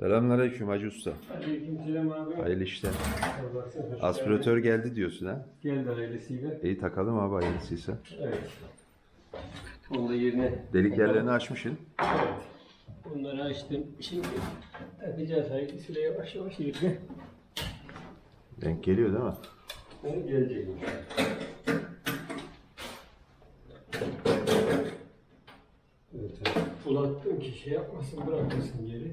Selamünaleyküm Hacı Usta. Aleykümselam abi. Hayırlı işler. Aspiratör geldi diyorsun ha. Geldi ailesiyle. İyi takalım abi hayırlısıysa. Evet. Onu da yerine. Delik yerlerini açmışsın. Evet. Bunları açtım. Şimdi takacağız hayırlısıyla yavaş yavaş yerine. Denk geliyor değil mi? Onu gelecek. Evet. evet. Ulattım ki şey yapmasın bırakmasın geri.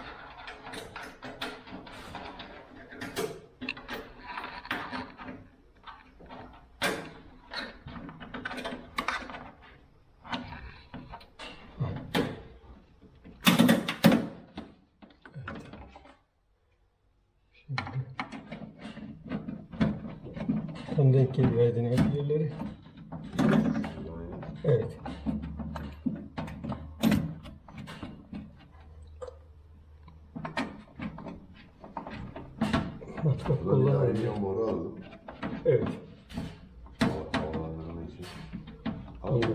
Matkap kullanıyorum. boru aldım. Evet. Havalandırma için. Abi,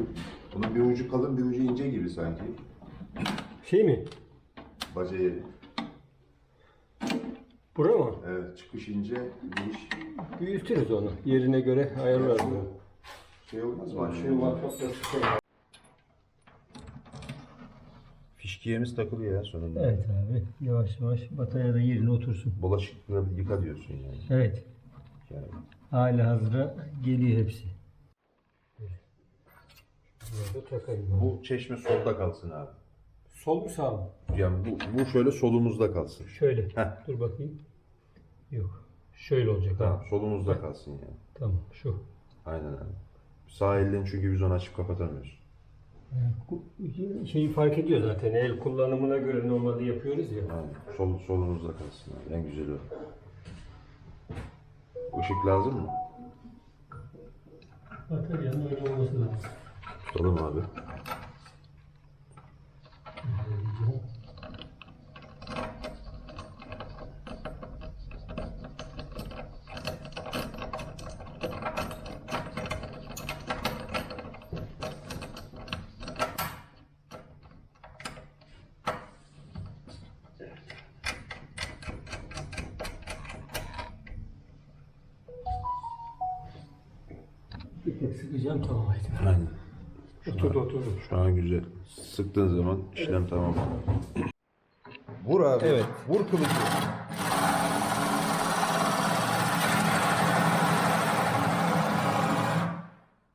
bunun bir ucu kalın bir ucu ince gibi sanki. Şey mi? Baca yeri. Bura mı? Evet çıkış ince giriş. Büyütürüz onu. Yerine göre ayarlarız. Şey olmaz mı? Şu matkapla Fişkiyemiz takılıyor ya sonunda. Evet abi. Yavaş yavaş batarya da yerine otursun. Bulaşıkları yıka diyorsun yani. Evet. yani. Hala hazıra geliyor hepsi. Burada takayım. Bu. Bu çeşme solda kalsın abi. Sol mu sağ mı? Yani bu, bu şöyle solumuzda kalsın. Şöyle. Heh. Dur bakayım. Yok. Şöyle olacak Tamam ha. solumuzda kalsın yani. Tamam şu. Aynen abi. Sağ elden çünkü biz onu açıp kapatamıyoruz. Şeyi fark ediyor zaten. El kullanımına göre normalde yapıyoruz ya. Aynen. Sol, solumuzda kalsın abi. En güzeli o. Işık lazım mı? Bataryanın öyle olması lazım. Tutalım abi. Tek sıkacağım tamam haydi. Aynen. Oturdu oturdu. Şu an güzel. Sıktığın zaman işlem tamam. Vur abi. Evet. Vur kılıcı.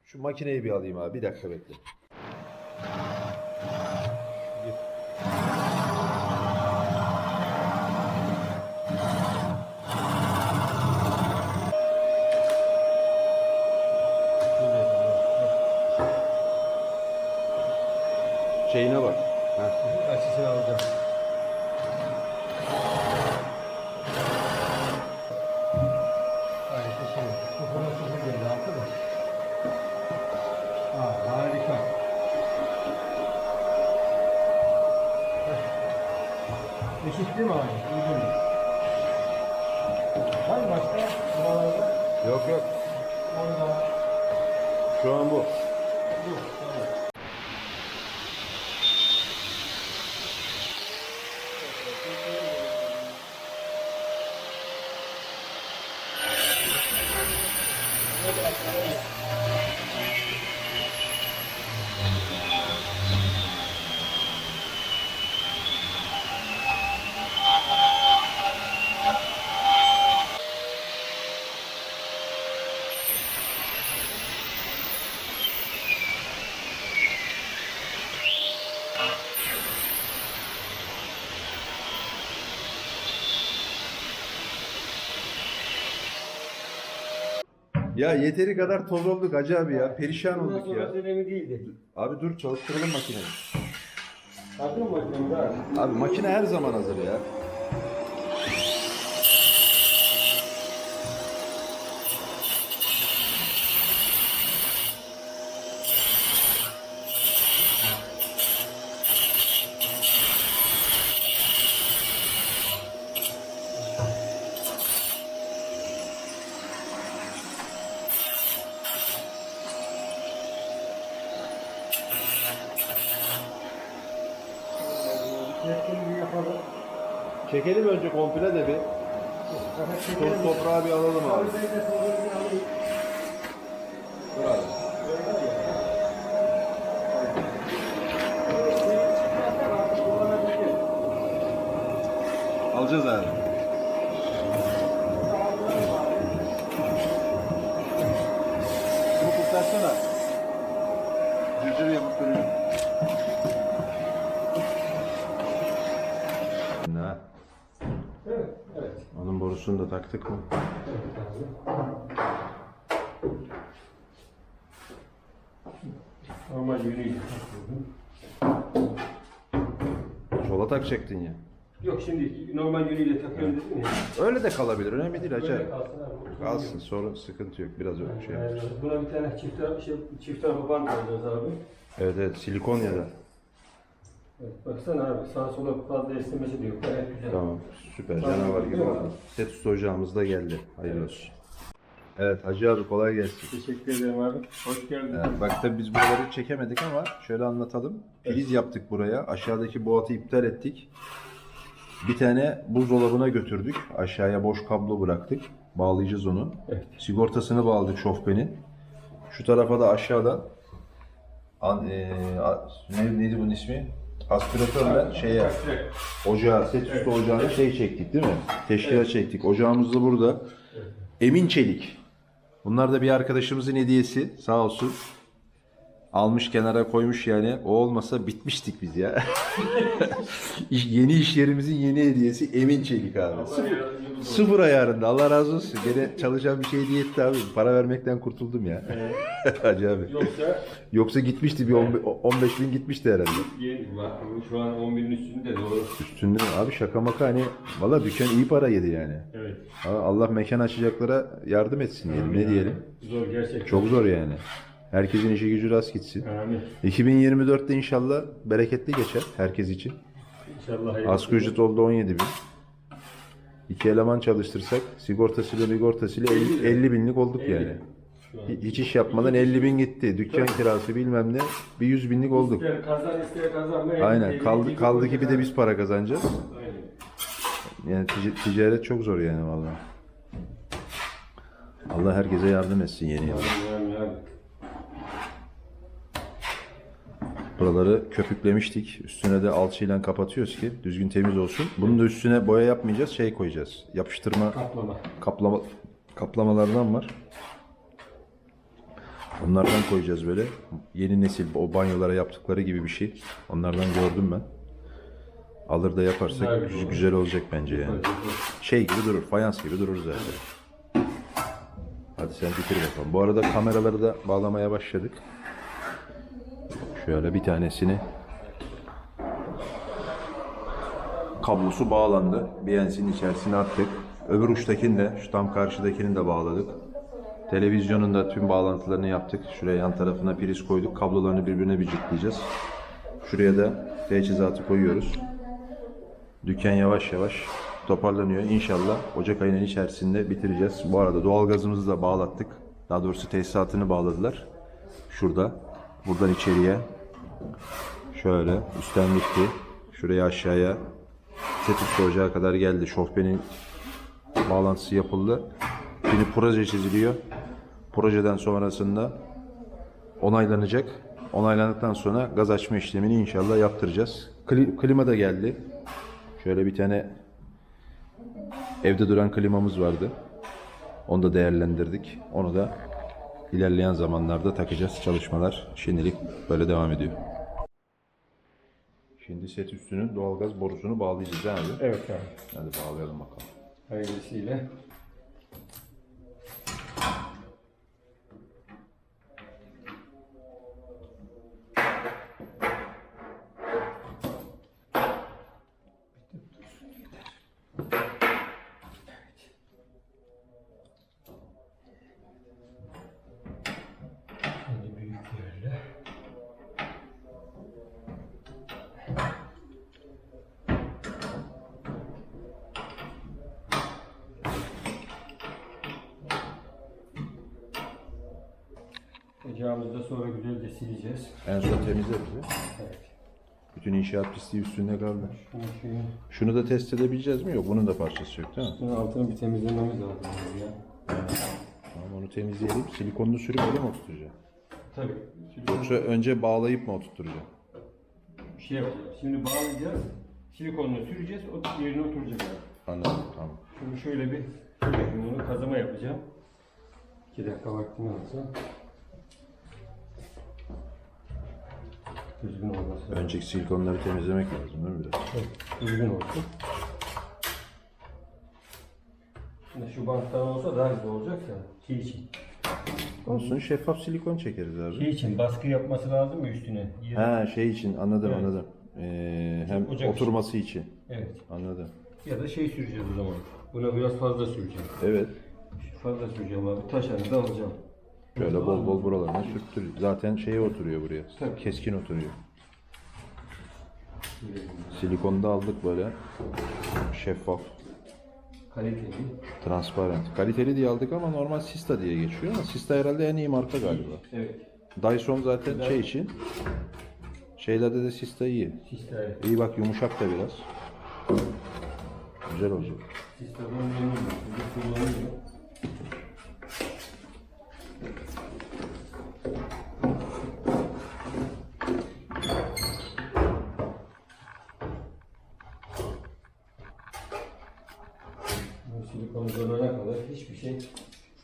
Şu makineyi bir alayım abi. Bir dakika bekle. いいよ。Ya yeteri kadar toz olduk Hacı abi ya. Perişan Bundan olduk sonra ya. değildi. Abi dur çalıştıralım makineyi. Hazır mı makinemiz abi? Abi makine her zaman hazır ya. Çekelim önce komple de bir. Toz toprağı bir alalım abi. Dur. Alacağız abi. Bunu kurtarsana. Cırcır yapıp duruyor. Ne? Evet, evet. Onun borusunu da taktık mı? Normal yürüyüş. Sola takacaktın ya. Yok şimdi normal yürüyle takıyorum dedim ya. Öyle de kalabilir. Önemli değil Böyle acayip. kalsın abi. Kalsın. Sonra sıkıntı yok. Biraz öyle şey yaparız. buna bir tane çift tarafı şey, çift tarafı bant alacağız abi. Evet evet. Silikon ya da. Evet, baksana abi sağa sola fazla esnemesi de yok. Gayet güzel. Tamam. Süper. Canavar gibi oldu. Set usta ocağımız da geldi. Hayırlı olsun. Evet Hacı abi kolay gelsin. Teşekkür ederim abi. Hoş geldin. Evet, bak tabii biz buraları çekemedik ama şöyle anlatalım. Priz yaptık buraya. Aşağıdaki boğatı iptal ettik. Bir tane buzdolabına götürdük. Aşağıya boş kablo bıraktık. Bağlayacağız onu. Evet. Sigortasını bağladık şofbenin. Şu tarafa da aşağıdan an, eee, a- ne, neydi bunun ismi? Aspiratörle şeye ocağa, set üstü ocağına şey çektik değil mi? Teşkilat çektik. Ocağımız da burada. Emin Çelik. Bunlar da bir arkadaşımızın hediyesi. Sağ olsun. Almış kenara koymuş yani. O olmasa bitmiştik biz ya. İş- yeni iş yerimizin yeni hediyesi Emin Çelik abi. Sıfır, sıfır ayarında. Allah razı olsun. Gene çalışan bir şey hediye etti abi. Para vermekten kurtuldum ya. Hacı abi. Yoksa Yoksa gitmişti bir 15 15 bin gitmişti herhalde. yeni, bak, şu an 10 binin üstünde doğru. Üstünde abi şaka maka hani valla dükkan iyi para yedi yani. Evet. Allah mekan açacaklara yardım etsin diyelim. Ne diyelim? Zor gerçekten. Çok zor yani. Herkesin işi gücü rast gitsin. Amin. 2024'te inşallah bereketli geçer herkes için. İnşallah hayırlısı. Asgari ücret oldu 17 bin. İki eleman çalıştırsak sigortasıyla sigortasıyla 50, 50 binlik olduk yani. Şu an. Hiç iş yapmadan 50 bin gitti. Dükkan kirası bilmem ne bir 100 binlik olduk. İster kazan ister kazanma. Aynen kaldı kaldı gibi de biz para kazanacağız. Aynen. Yani tic- ticaret çok zor yani vallahi. Allah herkese yardım etsin yeni yılda. Amin, amin. Buraları köpüklemiştik. Üstüne de alçıyla kapatıyoruz ki düzgün temiz olsun. Bunun da üstüne boya yapmayacağız. Şey koyacağız. Yapıştırma Kaplama. kaplama kaplamalardan var. Onlardan koyacağız böyle. Yeni nesil o banyolara yaptıkları gibi bir şey. Onlardan gördüm ben. Alır da yaparsak Güzel şey. güzel olacak bence yani. Şey gibi durur, fayans gibi durur zaten. Hadi sen bitir bakalım. Bu arada kameraları da bağlamaya başladık. Şöyle bir tanesini kablosu bağlandı. BNC'nin içerisine attık. Öbür uçtakini de şu tam karşıdakini de bağladık. Televizyonun da tüm bağlantılarını yaptık. Şuraya yan tarafına priz koyduk. Kablolarını birbirine bircikleyeceğiz. Şuraya da teçhizatı koyuyoruz. Dükkan yavaş yavaş toparlanıyor. İnşallah Ocak ayının içerisinde bitireceğiz. Bu arada doğalgazımızı da bağlattık. Daha doğrusu tesisatını bağladılar. Şurada. Buradan içeriye. Şöyle üstten gitti. Şuraya aşağıya set üstü kadar geldi. Şofbenin bağlantısı yapıldı. Şimdi proje çiziliyor. Projeden sonrasında onaylanacak. Onaylandıktan sonra gaz açma işlemini inşallah yaptıracağız. Kli- klima da geldi. Şöyle bir tane evde duran klimamız vardı. Onu da değerlendirdik. Onu da ilerleyen zamanlarda takacağız. Çalışmalar şimdilik böyle devam ediyor. Şimdi set üstünün doğalgaz borusunu bağlayacağız abi. Evet abi. Hadi bağlayalım bakalım. Hayırlısıyla. Ocağımızı da sonra güzelce sileceğiz. En son temizleriz. ya. Evet. Bütün inşaat pisliği üstünde kaldı. Şunu şeyi, Şunu da test edebileceğiz mi? Yok bunun da parçası yok değil mi? bunun altını bir temizlememiz lazım ya. Tamam onu temizleyelim. Silikonlu sürüp öyle mi oturtacağım? Tabii. Yoksa önce bağlayıp mı oturtacağım? Bir şey yapacağız. Şimdi bağlayacağız. Silikonla süreceğiz. O yerine oturacak. Anladım tamam. Şimdi şöyle bir şöyle bunu kazıma yapacağım. 2 dakika vaktimi alsa. Düzgün olması lazım. Önceki silikonları temizlemek lazım değil mi biraz? Evet, düzgün olsun. Şimdi şu banttan olsa daha güzel olacak ya. Şey için. Olsun şeffaf silikon çekeriz Şey abi. için baskı yapması lazım mı üstüne? Yeri- Ha şey için anladım Evet. anladım. Ee, hem Ocak oturması için. Evet. Anladım. Ya da şey süreceğiz o zaman. Buna biraz fazla süreceğim. Evet. Fazla süreceğim abi. Taşını da alacağım. Şöyle bol bol buralarına sürttür. Zaten şeye oturuyor buraya. Tabii. Keskin oturuyor. Silikonu da aldık böyle. Şeffaf, Kaliteli. transparent. Kaliteli diye aldık ama normal Sista diye geçiyor ama Sista herhalde en iyi marka galiba. Evet. Dyson zaten şey için. Şeylerde de Sista iyi. Sistem. İyi bak yumuşak da biraz. Güzel olacak. Sistemden memnunum. Kullanılıyor. Dönene kadar hiçbir şey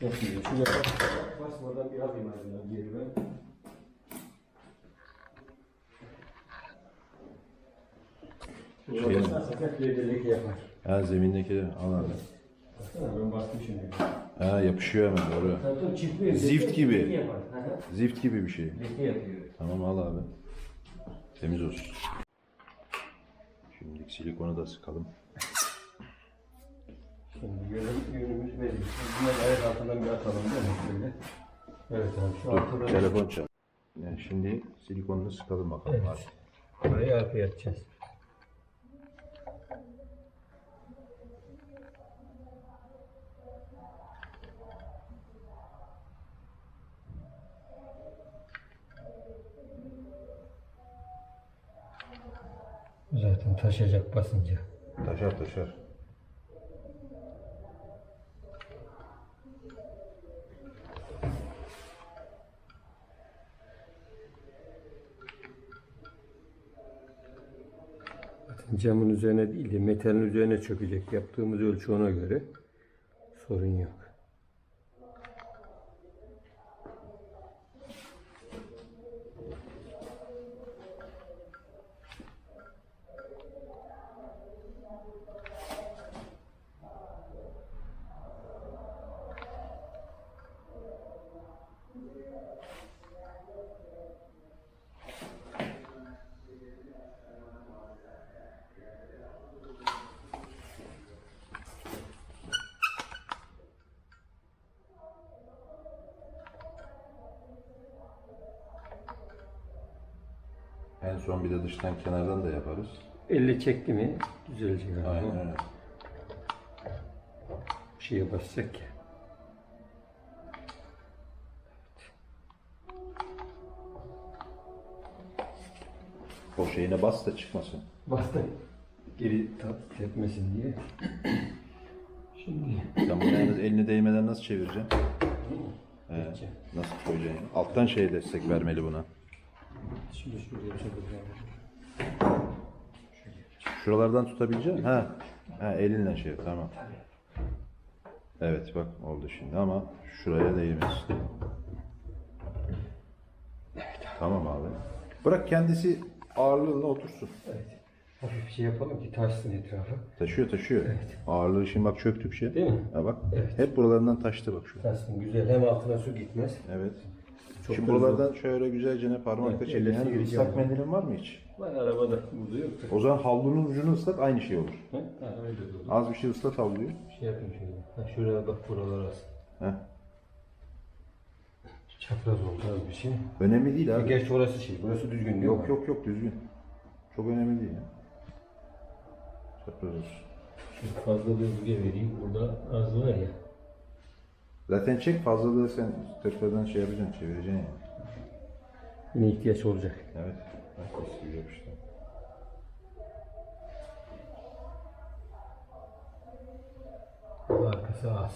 yapmıyor. Şuraya bak, basmadan bir alayım ağzına geri. Şey Şuraya basarsak hep leke yapar. Ha zemindeki de al abi. Baksana ben basmışım diyor. Ha yapışıyor hemen doğru. Tabii tabii çıkmıyor. Zift gibi. Leke yapar. Hı hı. Zift gibi bir şey. Leke yapıyor. Tamam al abi. Temiz olsun. Şimdi silikonu da sıkalım. Şimdi yönüm, yönümüz belli. Bunları ayak altından bir atalım değil mi? Evet abi şu Dur, altıda telefon çal. Yani şimdi silikonunu sıkalım bakalım abi. Burayı arkaya atacağız. Zaten taşacak basınca. Taşar taşar. Camın üzerine değil de metalin üzerine çökecek. Yaptığımız ölçü ona göre sorun yok. En son bir de dıştan kenardan da yaparız. Elle çekti mi düzelecek. abi. Aynen öyle. Bir şeye basacak ya. O şeyine bas da çıkmasın. Bastım. Geri tat tepmesin diye. Şimdi Sen bunu yalnız eline değmeden nasıl çevireceksin? He, nasıl koyacaksın? Alttan şey destek vermeli buna. Şimdi şuraya çekeceğim. Şuralardan tutabilecek misin? Ha. Ha elinle şey yap, tamam. Evet bak oldu şimdi ama şuraya değmesin. Tamam abi. Bırak kendisi ağırlığında otursun. Evet. Hafif bir şey yapalım ki taşsın etrafı. Taşıyor taşıyor. Ağırlığı şimdi bak çöktükçe. Değil mi? Ha bak. Evet. Hep buralarından taştı bak şu. Taşsın güzel. Hem altına su gitmez. Evet. Çok şimdi hızlı. buralardan şöyle güzelce ne parmakla Evet, çekin. elle Yani sıyıracağım. ıslak mendilin var mı hiç? Var arabada. Burada yok. O zaman havlunun ucunu ıslat aynı şey olur. Ha, ha öyle de olur. Az bir şey ıslat havluyu. Bir şey yapayım şöyle. Ha, şuraya bak buralar az. Heh. Çapraz oldu az bir şey. Önemli değil abi. Gerçi orası şey. Burası düzgün değil Yok mi? yok yok düzgün. Çok önemli değil ya. Çapraz olsun. Şimdi fazla bir bölge vereyim. Burada az var ya. Zaten çek fazlalığı sen tırpadan şey yapacaksın, çevireceksin yani. Yine ihtiyaç olacak. Evet. Bak eski yapıştı. Arkası az.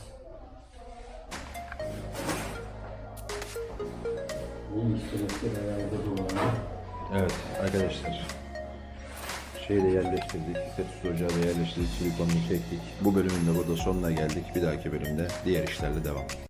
Bu iskeletler herhalde. Evet arkadaşlar. Şeyi de yerleştirdik. Set ocağı da yerleştirdik. Silikonunu çektik. Bu bölümün de burada sonuna geldik. Bir dahaki bölümde diğer işlerle devam.